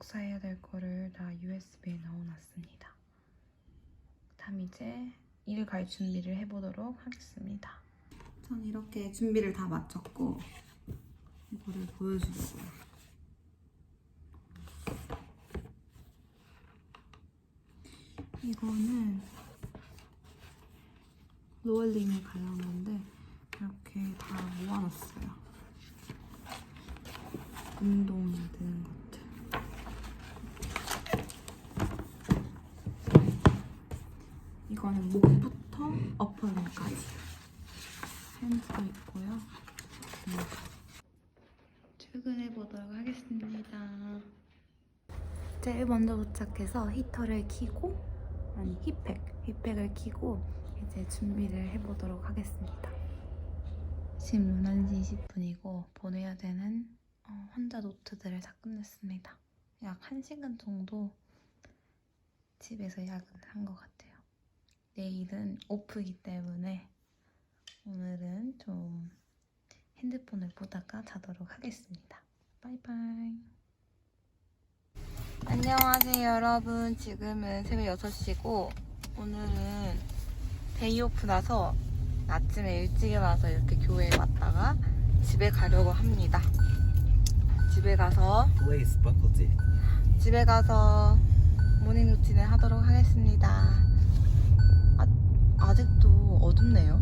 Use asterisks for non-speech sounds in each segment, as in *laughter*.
복사해야 될 거를 다 USB에 넣어놨습니다. 다음 이제 일 갈 준비를 해보도록 하겠습니다. 전 이렇게 준비를 다 마쳤고 이거를 보여주려고요. 이거는 로얼링에 가려는 건데 이렇게 다 모아놨어요. 운동에 드는 것들. 이거는 목부터 어퍼링까지. 팬츠도 있고요. 음. 출근해 보도록 하겠습니다. 제일 먼저 도착해서 히터를 켜고 아니 힙팩 힙팩을 켜고 이제 준비를 해보도록 하겠습니다. 지금 11시 20분이고 보내야 되는 어, 환자 노트들을 다 끝냈습니다. 약 1시간 정도 집에서 야근한 것 같아요. 내일은 오프이기 때문에 오늘은 좀 핸드폰을 보다가 자도록 하겠습니다. 바이바이. 안녕하세요 여러분. 지금은 새벽 6시고 오늘은 데이오프라서 아침에 일찍 일어나서 이렇게 교회에 왔다가 집에 가려고 합니다. 집에 가서. 집에 가서 모닝 루틴을 하도록 하겠습니다. 아, 아직도 어둡네요.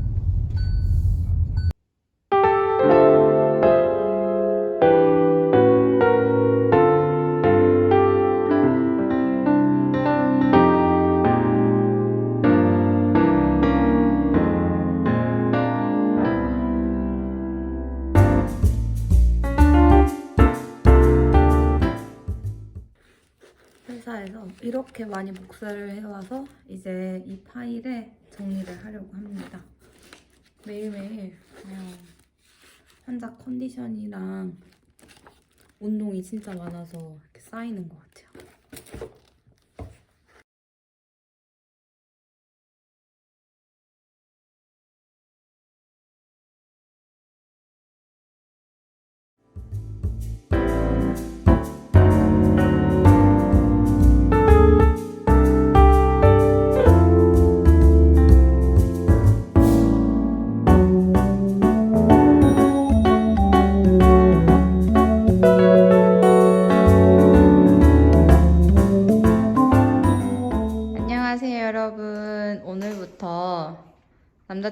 회사에서 이렇게 많이 복사를 해와서 이제 이 파일에 정리를 하려고 합니다. 매일매일 어, 환자 컨디션이랑 운동이 진짜 많아서 이렇게 쌓이는 것 같아요.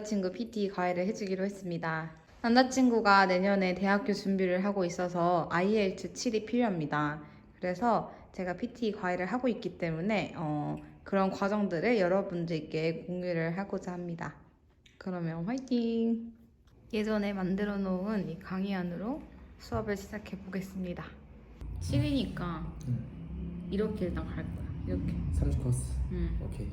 남자친구 PT 과외를 해주기로 했습니다. 남자친구가 내년에 대학교 준비를 하고 있어서 IELTS 7이 필요합니다. 그래서 제가 PT 과외를 하고 있기 때문에 어, 그런 과정들을 여러분들께 공유를 하고자 합니다. 그러면 화이팅! 예전에 만들어 놓은 이 강의안으로 수업을 시작해 보겠습니다. 7이니까 이렇게 일단 갈 거야. 이렇게. 30 코스. 음. 오케이.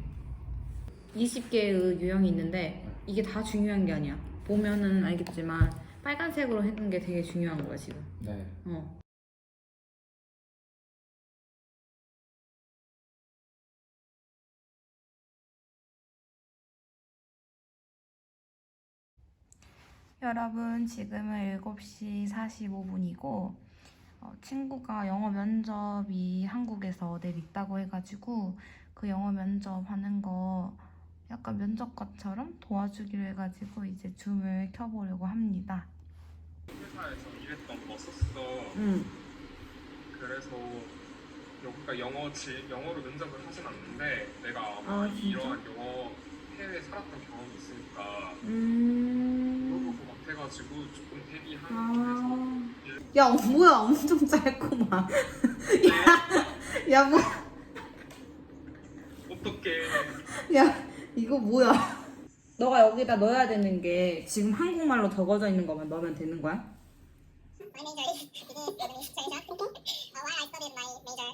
20개의 유형이 있는데 이게 다 중요한 게 아니야. 보면은 알겠지만 빨간색으로 해둔 게 되게 중요한 거야 지금. 네. 어. 여러분 지금은 7시 45분이고 어, 친구가 영어 면접이 한국에서 내일 있다고 해가지고 그 영어 면접 하는 거 약간 면접관처럼 도와주기로 해가지고 이제 줌을 켜보려고 합니다. 회사에서 일했던 거 썼어. 응. 그래서 여기가 영어 질 영어로 면접을 하진 않는데 내가 아마 아, 진짜? 이러한 영어 해외에 살았던 경험이 있으니까 음. 그럴 것 같아가지고 조금 대비하는 아. 야 뭐야 엄청 짧구만. 야, *laughs* 야 뭐, 어떻게 야 이거 뭐야? 너가 여기다 넣어야 되는 게 지금 한국말로 적어져 있는 것만 넣으면 되는 거야? My major is business administration. Uh, while I studied my major,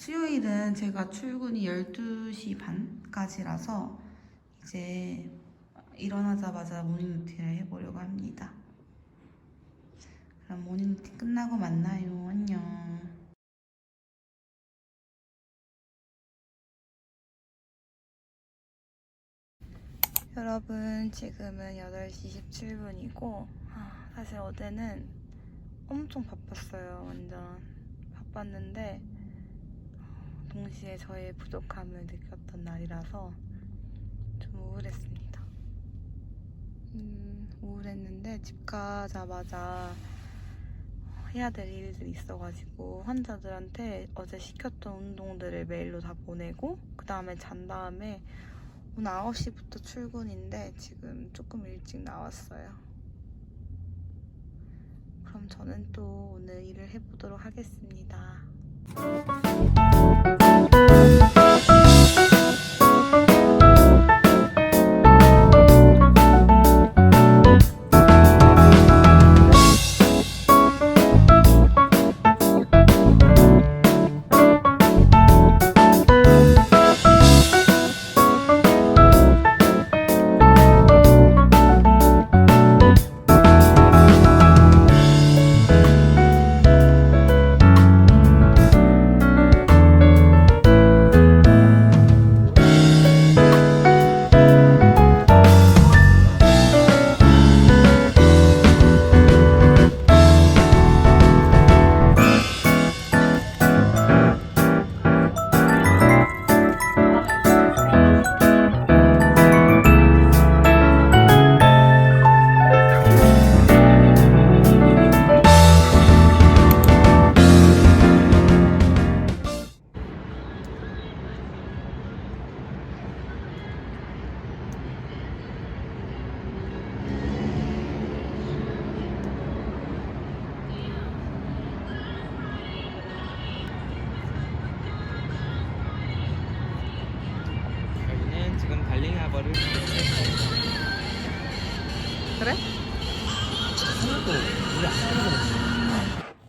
수요일은 제가 출근이 12시 반까지라서 이제 일어나자마자 모닝루틴을 해보려고 합니다. 그럼 모닝루틴 끝나고 만나요. 안녕. 여러분 지금은 8시 17분이고 사실 어제는 엄청 바빴어요 완전 바빴는데 어, 동시에 저의 부족함을 느꼈던 날이라서 좀 우울했습니다 음, 우울했는데 집 가자마자 해야 될 일들이 있어가지고 환자들한테 어제 시켰던 운동들을 메일로 다 보내고 그 다음에 잔 다음에 오늘 9시부터 출근인데 지금 조금 일찍 나왔어요. 그럼 저는 또 오늘 일을 해보도록 하겠습니다. 嗯。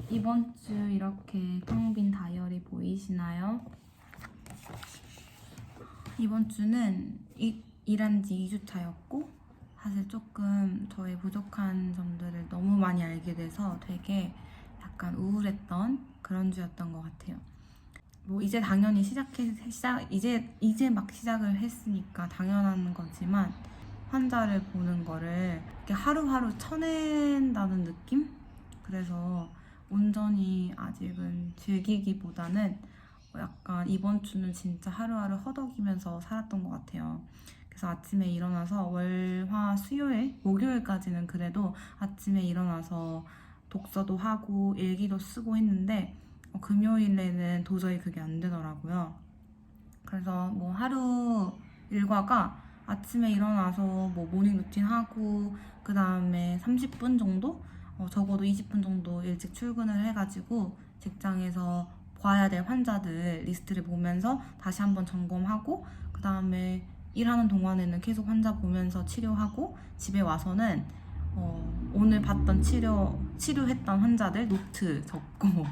이번 주 이렇게 텅 빈 다이어리 보이시나요? 이번 주는 이, 일한 지 2주 차였고 사실 조금 저의 부족한 점들을 너무 많이 알게 돼서 되게 약간 우울했던 그런 주였던 것 같아요. 뭐 이제 당연히 시작해 시작 이제 이제 막 시작을 했으니까 당연한 거지만 환자를 보는 거를 이렇게 하루하루 쳐낸다는 느낌? 그래서 온전히 아직은 즐기기보다는 약간 이번 주는 진짜 하루하루 허덕이면서 살았던 것 같아요. 그래서 아침에 일어나서 월, 화, 수요일, 목요일까지는 그래도 아침에 일어나서 독서도 하고 일기도 쓰고 했는데 어, 금요일에는 도저히 그게 안 되더라고요. 그래서 뭐 하루 일과가 아침에 일어나서 뭐 모닝 루틴 하고 그 다음에 30분 정도? 어, 적어도 20분 정도 일찍 출근을 해가지고 직장에서 봐야 될 환자들 리스트를 보면서 다시 한번 점검하고 그 다음에 일하는 동안에는 계속 환자 보면서 치료하고 집에 와서는 어, 오늘 봤던 치료 치료했던 환자들 노트 적고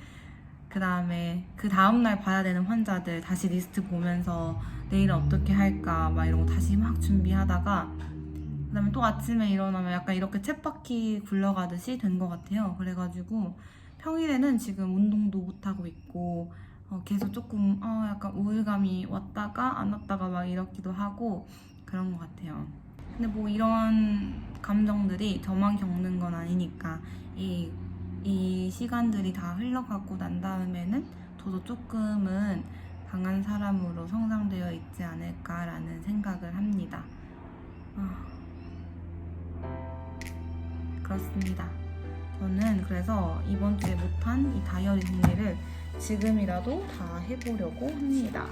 *laughs* 그 다음에 그 다음날 봐야 되는 환자들 다시 리스트 보면서 내일은 어떻게 할까 막 이런 거 다시 막 준비하다가 그 다음에 또 아침에 일어나면 약간 이렇게 쳇바퀴 굴러가듯이 된 것 같아요. 그래가지고 평일에는 지금 운동도 못 하고 있고 어, 계속 조금 어, 약간 우울감이 왔다가 안 왔다가 막 이렇기도 하고 그런 것 같아요. 근데 뭐 이런 감정들이 저만 겪는 건 아니니까 이, 이 시간들이 다 흘러가고 난 다음에는 저도 조금은 강한 사람으로 성장되어 있지 않을까라는 생각을 합니다. 아, 그렇습니다. 저는 그래서 이번 주에 못한 이 다이어리 정리를 지금이라도 다 해보려고 합니다.